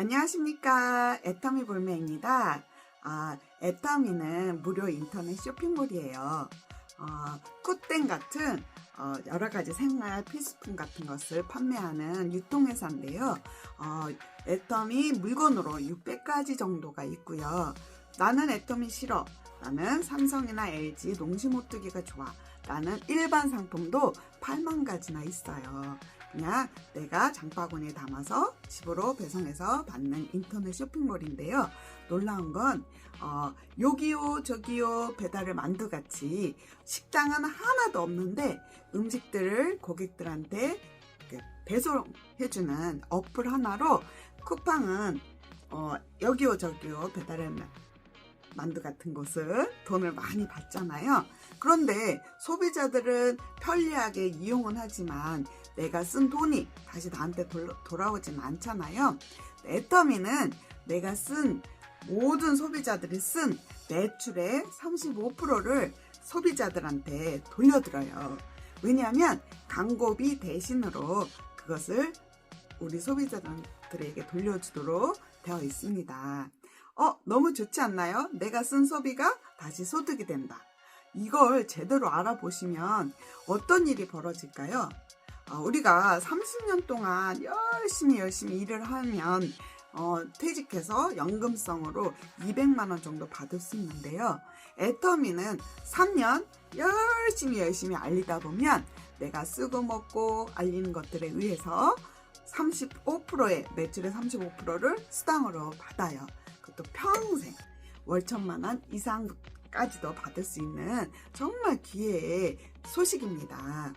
안녕하십니까. 애터미 볼매입니다. 아, 애터미는 무료 인터넷 쇼핑몰이에요. 어, 쿠땡 같은 어, 여러 가지 생활 필수품 같은 것을 판매하는 유통회사인데요. 어, 애터미 물건으로 600가지 정도가 있고요. 나는 애터미 싫어. 나는 삼성이나 LG 농심오뚜기가 좋아. 나는 일반 상품도 8만 가지나 있어요. 그냥 내가 장바구니에 담아서 집으로 배송해서 받는 인터넷 쇼핑몰인데요. 놀라운 건 어, 여기요 저기요 배달을 만두같이 식당은 하나도 없는데 음식들을 고객들한테 배송해주는 어플 하나로 쿠팡은 어, 여기요 저기요 배달을 만두 같은 곳은 돈을 많이 받잖아요. 그런데 소비자들은 편리하게 이용은 하지만 내가 쓴 돈이 다시 나한테 돌, 돌아오진 않잖아요. 애터미는 내가 쓴 모든 소비자들이 쓴 매출의 35%를 소비자들한테 돌려드려요. 왜냐하면 광고비 대신으로 그것을 우리 소비자들에게 돌려주도록 되어 있습니다. 어, 너무 좋지 않나요? 내가 쓴 소비가 다시 소득이 된다. 이걸 제대로 알아보시면 어떤 일이 벌어질까요? 어, 우리가 30년 동안 열심히 열심히 일을 하면 어, 퇴직해서 연금성으로 200만 원 정도 받을 수 있는데요. 애터미는 3년 열심히 열심히 알리다 보면 내가 쓰고 먹고 알리는 것들에 의해서 35%의 매출의 35%를 수당으로 받아요. 그것도 평생 월천만 원 이상까지도 받을 수 있는 정말 기회의 소식입니다.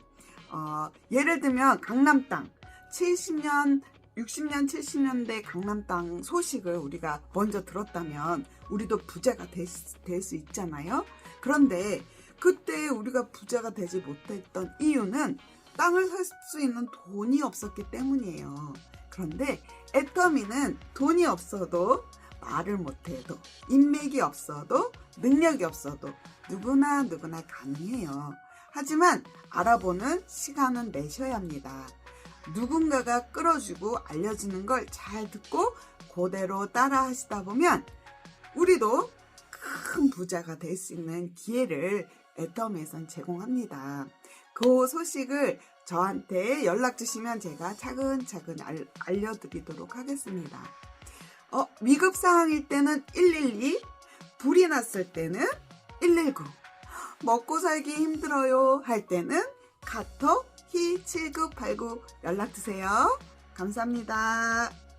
어, 예를 들면 강남 땅 70년 60년 70년대 강남 땅 소식을 우리가 먼저 들었다면 우리도 부자가 될 수 있잖아요. 그런데 그때 우리가 부자가 되지 못했던 이유는 땅을 살 수 있는 돈이 없었기 때문이에요. 그런데 애터미는 돈이 없어도 말을 못해도 인맥이 없어도 능력이 없어도 누구나 누구나 가능해요. 하지만 알아보는 시간은 내셔야 합니다. 누군가가 끌어주고 알려주는 걸 잘 듣고 그대로 따라 하시다 보면 우리도 큰 부자가 될 수 있는 기회를 애터미에선 제공합니다. 그 소식을 저한테 연락 주시면 제가 차근차근 알, 알려드리도록 하겠습니다. 어, 위급 상황일 때는 112, 불이 났을 때는 119, 먹고 살기 힘들어요 할 때는 카톡 히7989 연락 주세요. 감사합니다.